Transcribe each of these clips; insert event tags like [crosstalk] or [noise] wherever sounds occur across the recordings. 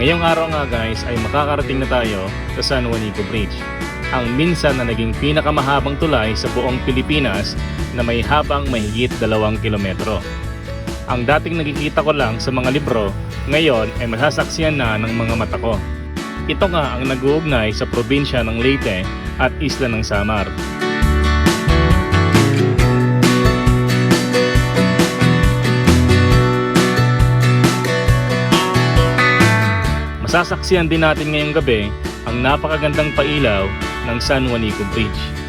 Ngayong araw nga guys ay makakarating na tayo sa San Juanico Bridge. Ang minsan na naging pinakamahabang tulay sa buong Pilipinas na may habang mahigit dalawang kilometro. Ang dating nakikita ko lang sa mga libro, ngayon ay masasaksiyan na ng mga mata ko. Ito nga ang nag-uugnay sa probinsya ng Leyte at isla ng Samar. Masasaksiyan din natin ngayong gabi ang napakagandang pailaw ng San Juanico Bridge.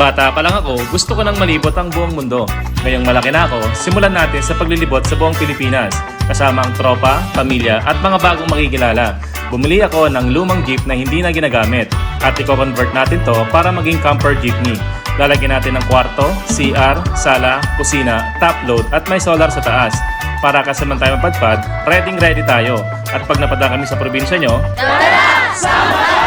Bata pa lang ako, gusto ko nang malibot ang buong mundo. Ngayong malaki na ako, simulan natin sa paglilibot sa buong Pilipinas. Kasama ang tropa, pamilya at mga bagong makikilala. Bumili ako ng lumang jeep na hindi na ginagamit at i-convert natin to para maging camper jeepney. Lalagyan natin ng kwarto, CR, sala, kusina, top load at may solar sa taas. Para kasaman tayo mapadpad, ready ready tayo. At pag napadaan kami sa probinsya nyo, Lilibutin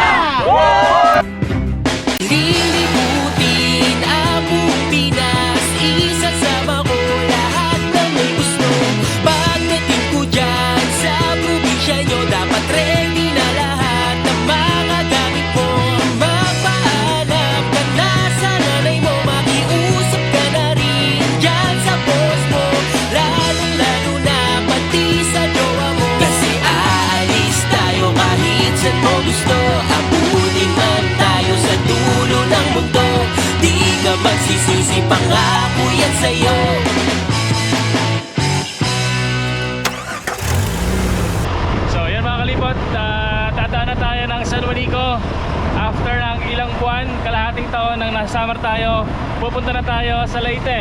tayo Pupunta na tayo sa Leyte.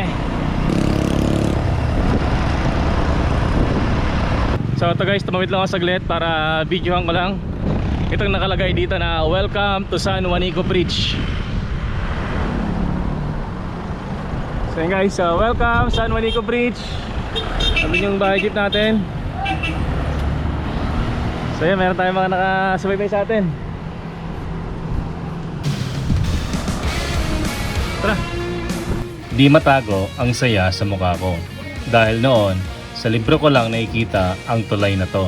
So ito guys, tumawid lang ako saglit para videohan ko lang Itong nakalagay dito na Welcome to San Juanico Bridge. So yun guys, so welcome San Juanico Bridge. Sabi yung bahay jeep natin. So yun, meron tayong mga nakasubaybay sa atin Di matago ang saya sa mukha ko Dahil noon, sa libro ko lang nakikita ang tulay na to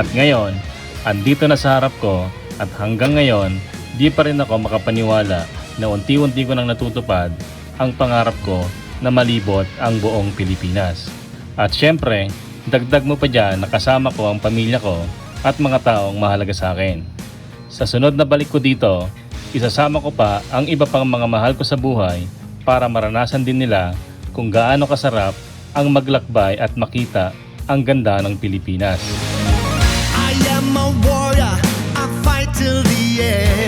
At ngayon, andito na sa harap ko At hanggang ngayon, di pa rin ako makapaniwala na unti-unti ko nang natutupad ang pangarap ko na malibot ang buong Pilipinas. At syempre, dagdag mo pa dyan nakasama ko ang pamilya ko at mga taong mahalaga sa akin. Sa sunod na balik ko dito, isasama ko pa ang iba pang mga mahal ko sa buhay para maranasan din nila kung gaano kasarap ang maglakbay at makita ang ganda ng Pilipinas. I am a warrior, I fight till the end.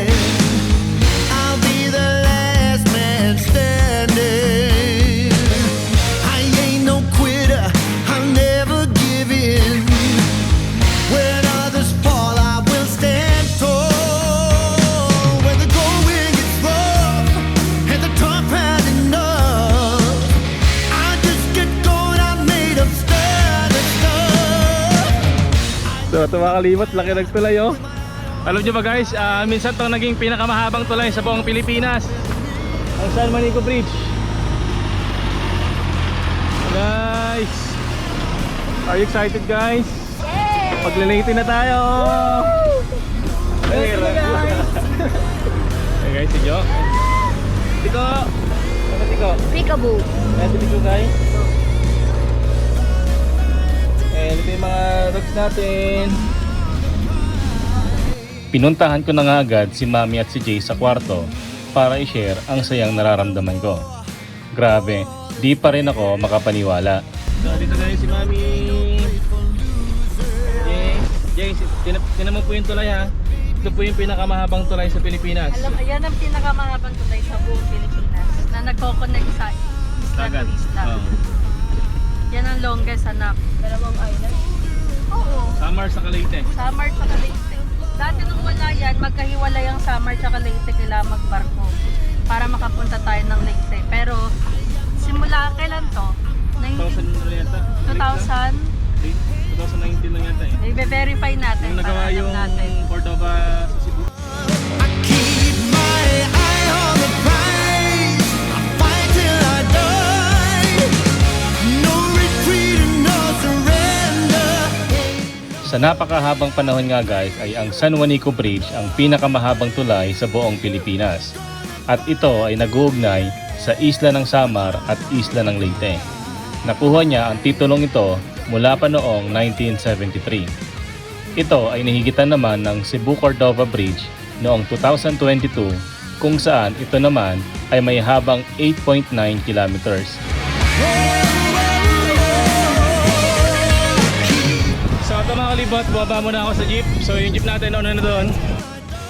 So ito mga kalimot, laki ng tulay oh. Alam nyo ba guys, ah, minsan itong naging pinakamahabang tulay sa buong Pilipinas. Ang San Manico Bridge. Guys! Are you excited guys? Yeah! Paglilate na tayo! Hey guys! [laughs] hey guys, si Jo. Tiko! Ano Tiko? Peekaboo. Si Tiko guys. Eh, ito yung mga dogs natin. Pinuntahan ko na nga agad si Mami at si Jay sa kwarto para i-share ang sayang nararamdaman ko. Grabe, di pa rin ako makapaniwala. So, dito na si Mami. Jay, Jay, tinan, mo po yung tulay ha. Ito po yung pinakamahabang tulay sa Pilipinas. Alam, yan ang pinakamahabang tulay sa buong Pilipinas na nagko-connect sa isla Dagat. isla. Oo. Yan ang longest anak. Dalawang island. Oo. Samar sa Leyte. Samar tsaka Leyte. Dati nung wala yan, magkahiwalay ang Samar tsaka Leyte, kailangan magbarko para makapunta tayo ng Leyte. Pero simula kailan to? 19 na yata. 2000? 2019 lang yata eh. I-verify natin Nung para nagawa alam yung natin. Cordova sa Sa napakahabang panahon nga guys ay ang San Juanico Bridge ang pinakamahabang tulay sa buong Pilipinas. At ito ay nag-uugnay sa isla ng Samar at isla ng Leyte. Nakuha niya ang titulong ito mula pa noong 1973. Ito ay nahigitan naman ng Cebu Cordova Bridge noong 2022 kung saan ito naman ay may habang 8.9 kilometers. So kalibot, baba muna ako sa jeep. So yung jeep natin, ano na doon?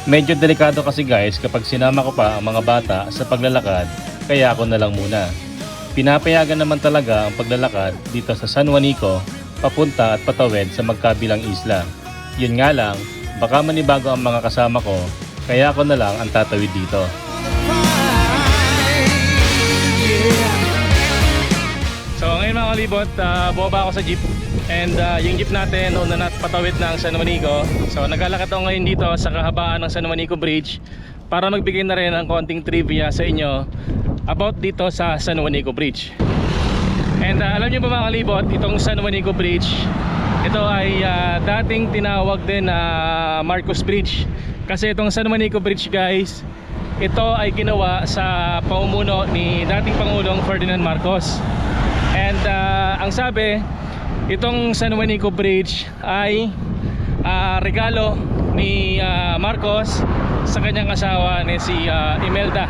Medyo delikado kasi guys kapag sinama ko pa ang mga bata sa paglalakad, kaya ako na lang muna. Pinapayagan naman talaga ang paglalakad dito sa San Juanico, papunta at patawid sa magkabilang isla. Yun nga lang, baka manibago ang mga kasama ko, kaya ako na lang ang tatawid dito. So ngayon mga kalibot, uh, bumaba ako sa jeep and ah, yung jeep natin una na patawid ng San Juanico. So naglalakad ako ngayon dito sa kahabaan ng San Juanico Bridge para magbigay na rin ng konting trivia sa inyo about dito sa San Juanico Bridge. And ah, alam niyo ba mga kalibot, itong San Juanico Bridge, ito ay ah, dating tinawag din na Marcos Bridge. Kasi itong San Juanico Bridge guys, ito ay ginawa sa pamumuno ni dating Pangulong Ferdinand Marcos. And ah, ang sabi, itong San Juanico Bridge ay ah, regalo ni ah, Marcos sa kanyang asawa ni si ah, Imelda.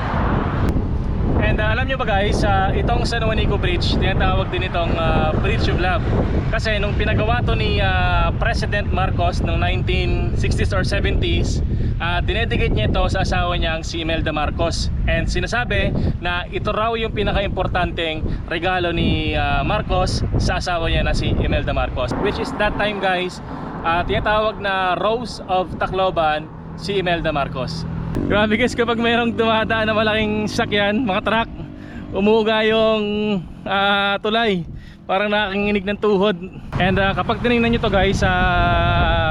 And ah, alam nyo ba guys, ah, itong San Juanico Bridge, tinatawag din itong ah, Bridge of Love. Kasi nung pinagawa to ni ah, President Marcos noong 1960s or 70s, uh, dinedicate niya ito sa asawa niyang si Imelda Marcos. And sinasabi na ito raw yung pinaka-importanteng regalo ni ah, Marcos sa asawa niya na si Imelda Marcos. Which is that time guys, ah, tinatawag na Rose of Tacloban si Imelda Marcos. Grabe guys, kapag mayroong dumadaan na malaking sakyan, mga truck, umuuga yung ah, tulay. Parang nakakinginig ng tuhod. And ah, kapag tinignan nyo to guys sa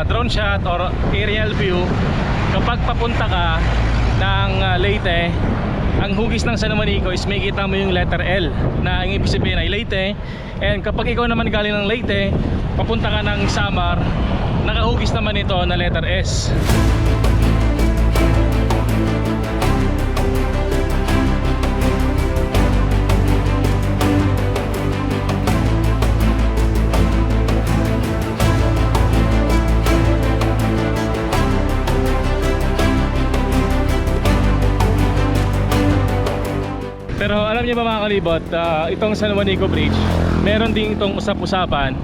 drone shot or aerial view, kapag papunta ka ng ah, Leyte, ang hugis ng San Juanico is may mo yung letter L na ang ibig sabihin ay Leyte. And kapag ikaw naman galing ng Leyte, papunta ka ng Samar, nakahugis naman ito na letter S. alam ba mga kalibot, ah, itong San Juanico Bridge, meron din itong usap-usapan.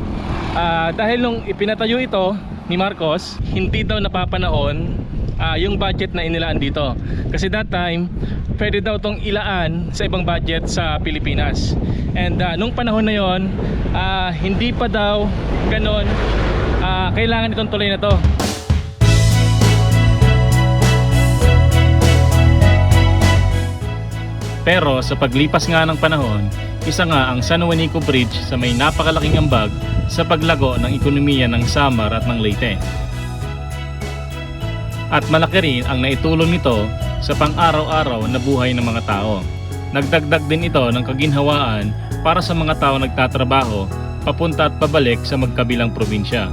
Ah, dahil nung ipinatayo ito ni Marcos, hindi daw napapanahon ah, yung budget na inilaan dito. Kasi that time, pwede daw itong ilaan sa ibang budget sa Pilipinas. And ah, nung panahon na yon, ah, hindi pa daw ganon ah, kailangan itong tuloy na to. Pero sa paglipas nga ng panahon, isa nga ang San Juanico Bridge sa may napakalaking ambag sa paglago ng ekonomiya ng Samar at ng Leyte. At malaki rin ang naitulong nito sa pang-araw-araw na buhay ng mga tao. Nagdagdag din ito ng kaginhawaan para sa mga tao nagtatrabaho papunta at pabalik sa magkabilang probinsya.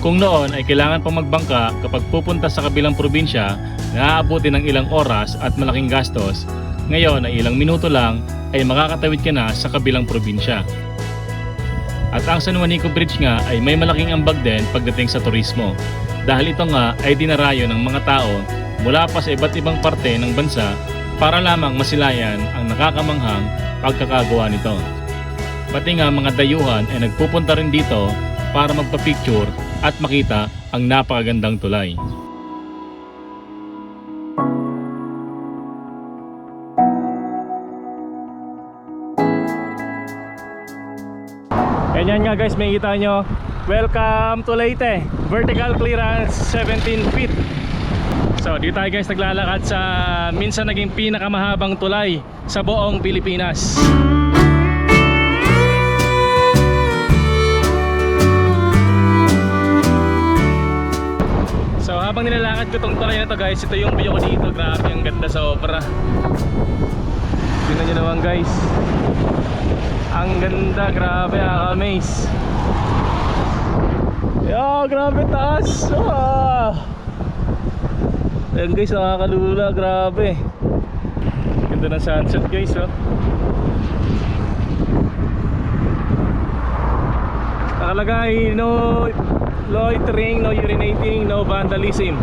Kung noon ay kailangan pang magbangka kapag pupunta sa kabilang probinsya, naaabuti ng ilang oras at malaking gastos, ngayon ay ilang minuto lang ay makakatawid ka na sa kabilang probinsya. At ang San Juanico Bridge nga ay may malaking ambag din pagdating sa turismo. Dahil ito nga ay dinarayo ng mga tao mula pa sa iba't ibang parte ng bansa para lamang masilayan ang nakakamanghang pagkakagawa nito. Pati nga mga dayuhan ay nagpupunta rin dito para magpa-picture at makita ang napakagandang tulay. Ganyan nga guys, may kita nyo Welcome to Leyte. Vertical clearance 17 feet. So, dito tayo guys naglalakad sa minsan naging pinakamahabang tulay sa buong Pilipinas. So, habang nilalakad ko tong tulay na to guys, ito yung view ko dito. Grabe, ang ganda sa opera. Tingnan nyo naman guys. Ang ganda, grabe, nakaka-amaze. Yo, grabe taas. Ah. Ayan guys, nakakalula, grabe. Ganda ng sunset guys, oh. Nakalagay, no loitering, no urinating, no vandalism.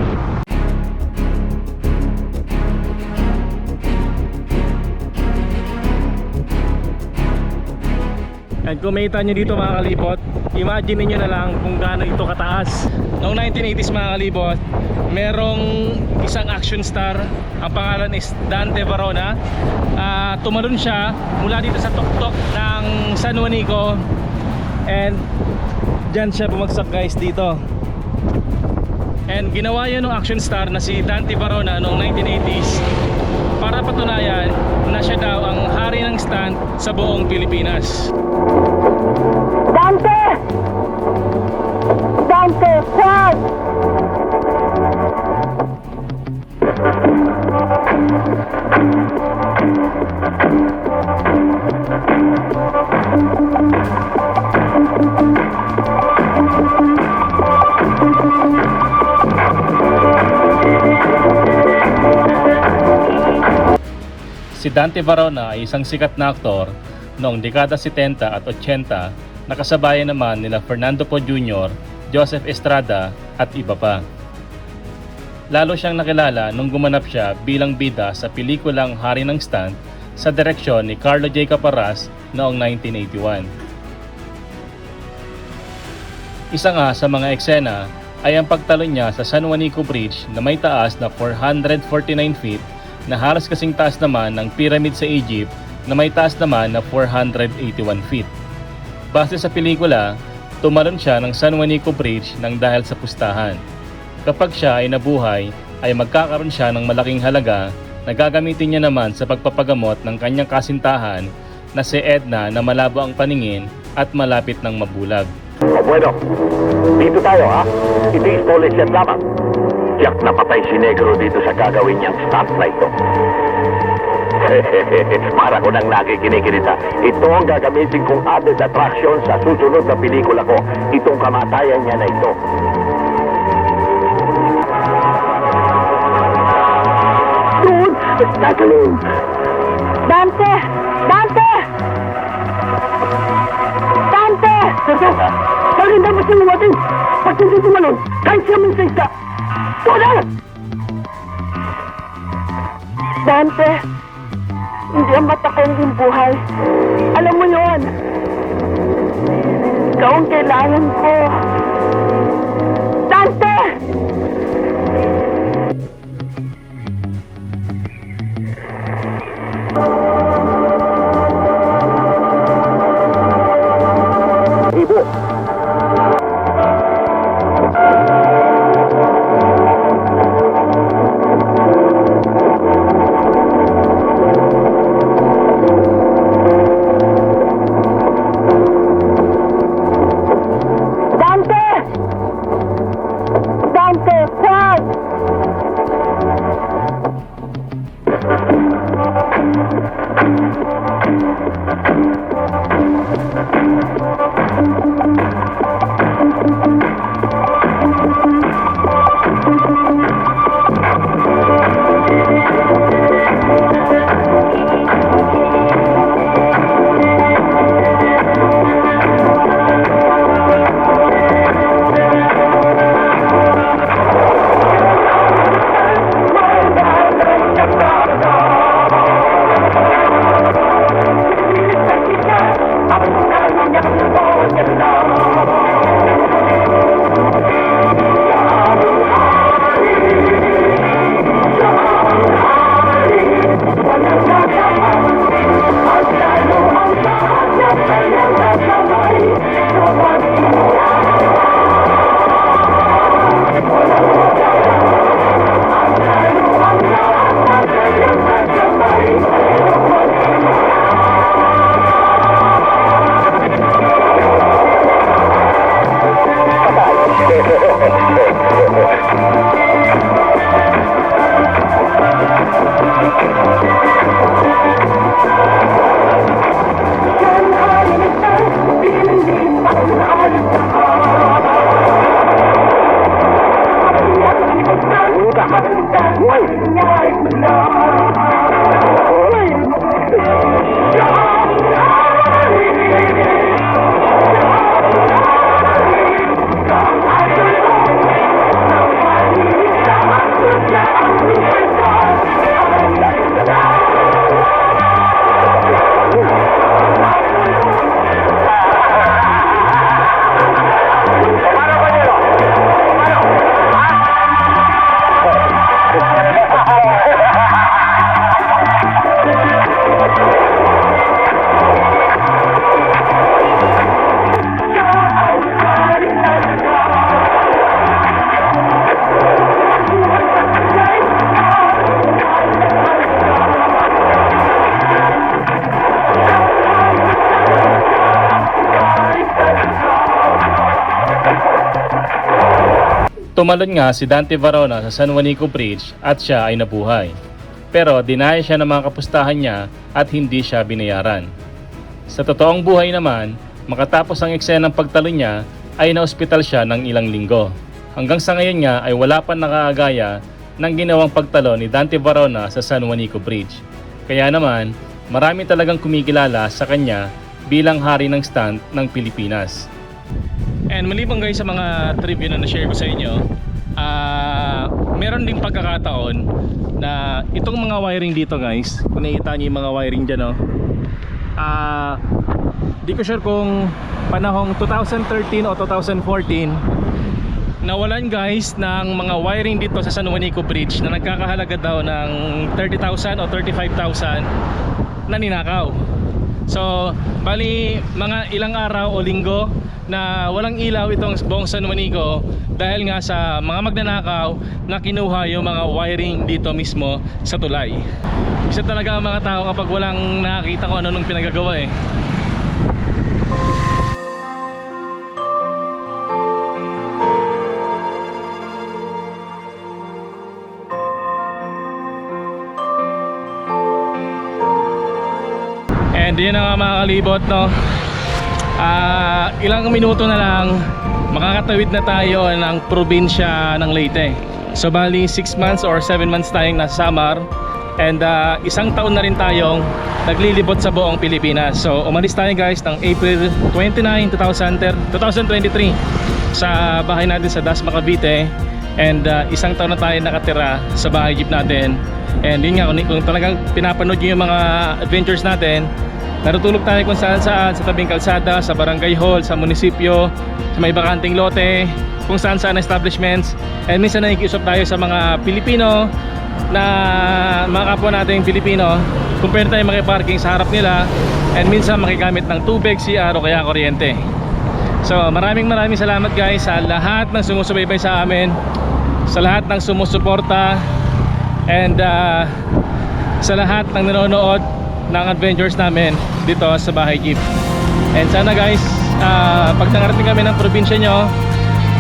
At kung makita nyo dito mga kalibot, imagine niyo na lang kung gaano ito kataas. Noong 1980s mga kalibot, merong isang action star, ang pangalan is Dante Varona. Ah, tumalon siya mula dito sa tuktok ng San Juanico and dyan siya bumagsak guys dito. And ginawa yun ng action star na si Dante Varona noong 1980s para patunayan na siya daw ang hari ng stunt sa buong Pilipinas. Dante! Dante, Juan! Dante Varona ay isang sikat na aktor noong dekada 70 at 80 nakasabayan naman nila Fernando Po Jr., Joseph Estrada at iba pa. Lalo siyang nakilala nung gumanap siya bilang bida sa pelikulang Hari ng Stunt sa direksyon ni Carlo J. Caparas noong 1981. Isa nga sa mga eksena ay ang pagtalon niya sa San Juanico Bridge na may taas na 449 feet na halos kasing taas naman ng pyramid sa Egypt na may taas naman na 481 feet. Base sa pelikula, tumalon siya ng San Juanico Bridge nang dahil sa pustahan. Kapag siya ay nabuhay, ay magkakaroon siya ng malaking halaga na gagamitin niya naman sa pagpapagamot ng kanyang kasintahan na si Edna na malabo ang paningin at malapit ng mabulag. Bueno, dito tayo ha. Ito is Toles yan lamang. Tiyak na patay si Negro dito sa gagawin niyang stunt na ito. [laughs] Para ko nang nakikinig-kinita. Ito ang gagamitin kong added attraction sa susunod na pelikula ko. Itong kamatayan niya na ito. Doon! Natalim! Dante! Dante! Dante! Bakit dapat siya lumating? Pag hindi tumalon, kahit siya man sa Tuna! Dante! Hindi ang mata ko ang buhay. Alam mo yon. Ikaw ang kailangan ko. Tumalon nga si Dante Varona sa San Juanico Bridge at siya ay nabuhay. Pero dinaya siya ng mga kapustahan niya at hindi siya binayaran. Sa totoong buhay naman, makatapos ang eksenang pagtalon niya ay naospital siya ng ilang linggo. Hanggang sa ngayon nga ay wala pa nakaagaya ng ginawang pagtalon ni Dante Varona sa San Juanico Bridge. Kaya naman, marami talagang kumikilala sa kanya bilang hari ng stunt ng Pilipinas. And maliban guys sa mga trivia na na-share ko sa inyo, ah meron ding pagkakataon na itong mga wiring dito guys, kung nakikita niyo yung mga wiring dyan no, ah di ko sure kung panahong 2013 o 2014 nawalan guys ng mga wiring dito sa San Juanico Bridge na nagkakahalaga daw ng 30,000 o 35,000 na ninakaw. So, bali mga ilang araw o linggo na walang ilaw itong buong San Juanico dahil nga sa mga magnanakaw na kinuha yung mga wiring dito mismo sa tulay. Isa talaga ang mga tao kapag walang nakakita kung ano nung pinagagawa eh. Yun na nga mga kalibot no? Ah, Ilang minuto na lang Makakatawid na tayo ng probinsya ng Leyte. So bali 6 months or 7 months tayong nasa Samar And ah, isang taon na rin tayong naglilibot sa buong Pilipinas. So umalis tayo guys ng April 29, 2000 2023 Sa bahay natin sa Dasma Cavite And ah, isang taon na tayo nakatira sa bahay jeep natin And yun nga, kung, kung talagang pinapanood nyo yung mga adventures natin Natutulog tayo kung saan saan sa tabing kalsada, sa barangay hall, sa munisipyo, sa may bakanting lote, kung saan saan establishments. And minsan nakikiusap tayo sa mga Pilipino na mga kapwa nating Pilipino kung pwede tayo makiparking sa harap nila and minsan makigamit ng tubig, CR o kaya kuryente. So maraming maraming salamat guys sa lahat ng sumusubaybay sa amin, sa lahat ng sumusuporta and uh, sa lahat ng nanonood ng adventures namin dito sa Bahay Jeep. And sana guys, ah, pag nangarating kami ng probinsya nyo,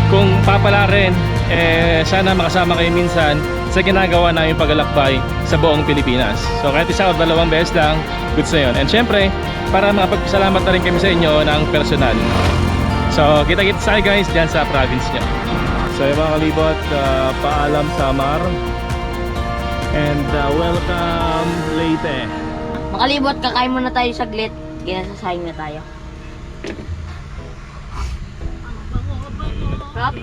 kung papala rin, eh, sana makasama kayo minsan sa ginagawa namin paglalakbay sa buong Pilipinas. So kahit isa o dalawang beses lang, good sa yun. And syempre, para makapagpasalamat na rin kami sa inyo ng personal. So kita-kita tayo guys dyan sa province nyo. So yung mga kalibot, ah, paalam Samar. And ah, welcome Leyte. Makalibot, kakain muna tayo saglit. Ginasasayang na tayo. Rob?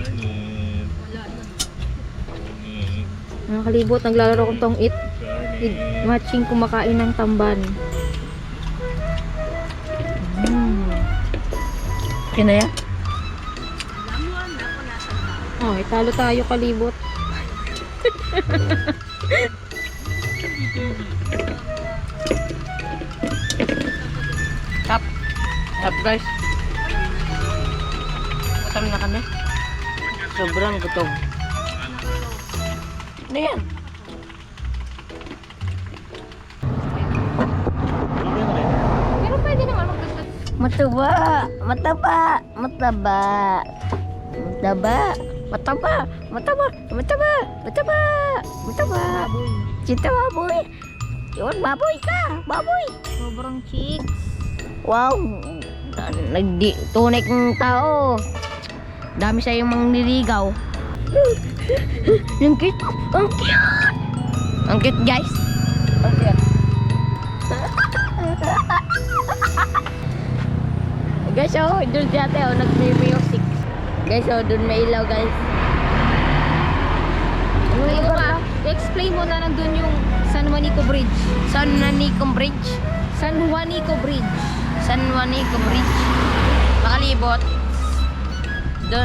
Mga kalibot, naglalaro ko tong it. matching kumakain ng tamban. Mm. Kinaya? Oh, italo tayo kalibot. [laughs] Tap guys. Gutom na kami. Sobrang gutom. Ano yan? Pero pwede naman. Mataba, mataba, mataba. Mataba, mataba, mataba, mataba, mataba, mataba. Cinta baboy. Yun, baboy ka, baboy. Sobrang chicks. Wow, nagdi, tunay kong tao. Dami sa yung mga niligaw. Ang cute. Ang cute. Ang cute guys. Ang cute. guys, oh, doon si ate, oh, nag-music. Guys, oh, doon may ilaw, guys. Ano yung ba? Explain mo na nandun yung San Juanico Bridge. San Juanico Bridge. San Juanico Bridge. San Juanico Bridge. Makalibot. Do,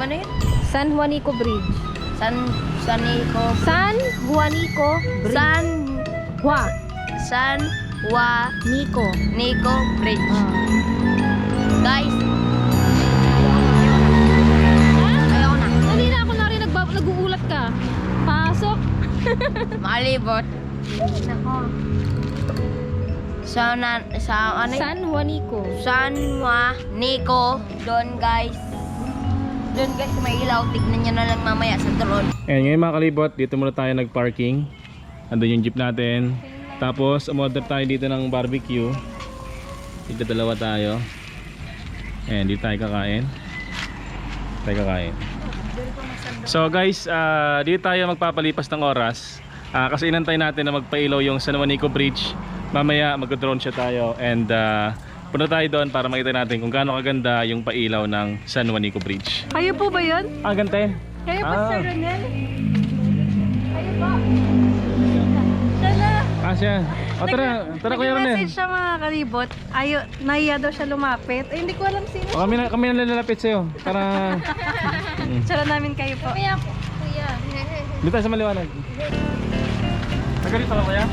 ano yun? San Juanico Bridge. San, Sanico. San Juanico Bridge. San, Hua. San Juanico Nico. Bridge. Ah. Guys. Pasok. [laughs] makalibot. Nako. Sa, na, sa, ano? San Juanico. San Juanico. Doon guys. Doon guys, may ilaw. Tignan nyo na lang mamaya sa drone. Ayan, ngayon mga kalibot, dito muna tayo nag-parking. Andun yung jeep natin. Tapos, umorder tayo dito ng barbecue. Dito dalawa tayo. Ayan, dito tayo kakain. Tayo kakain. So guys, ah, dito tayo magpapalipas ng oras. Ah, kasi inantay natin na magpailaw yung San Juanico Bridge. Mamaya mag-drone siya tayo and ah, punta tayo doon para makita natin kung gaano kaganda yung pailaw ng San Juanico Bridge. Kayo po ba yun? Ah, gante. Kayo po, Ah. Sir Ronel? Kayo po. Siya na. Ah, siya. O tara, tara kuya Ronel. Nag-message siya mga kalibot. Ayo, nahiya daw siya lumapit. Eh, hindi ko alam sino. O, kami na, kami na lalapit sa'yo. Para... [laughs] Tsara namin kayo po. Kuya, kuya. Dito tayo sa maliwanag. Nagalito ka kuya?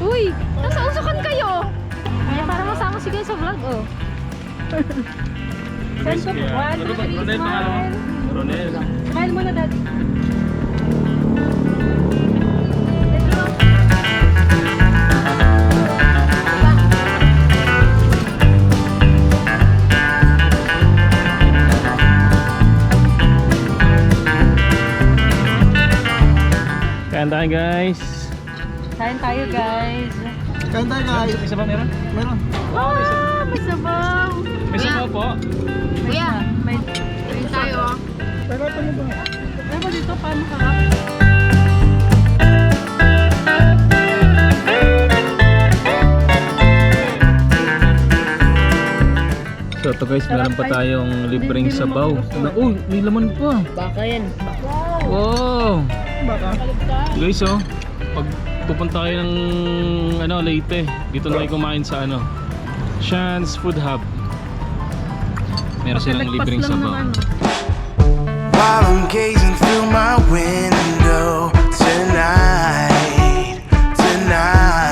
Uy, nasa usakan kayo. Ay, para masama si guys sa vlog, oh. [laughs] One, two, three, smile. Smile muna, daddy. Kain tayo guys. Kain tayo, guys. Kanta guys. May sabaw meron? Meron. Ah, may sabaw. May sabaw po. Kuya, May... ayun tayo, oh. Ano ba dito? Paano ka? So ito guys, meron pa tayong libreng sabaw. Na, oh, may laman pa. Baka yan. Wow! Guys oh, pag pupunta kayo ng ano, Leyte, dito na kayo kumain sa ano, Shan's Food Hub. Meron silang libreng sabaw. While I'm gazing through my window tonight, tonight,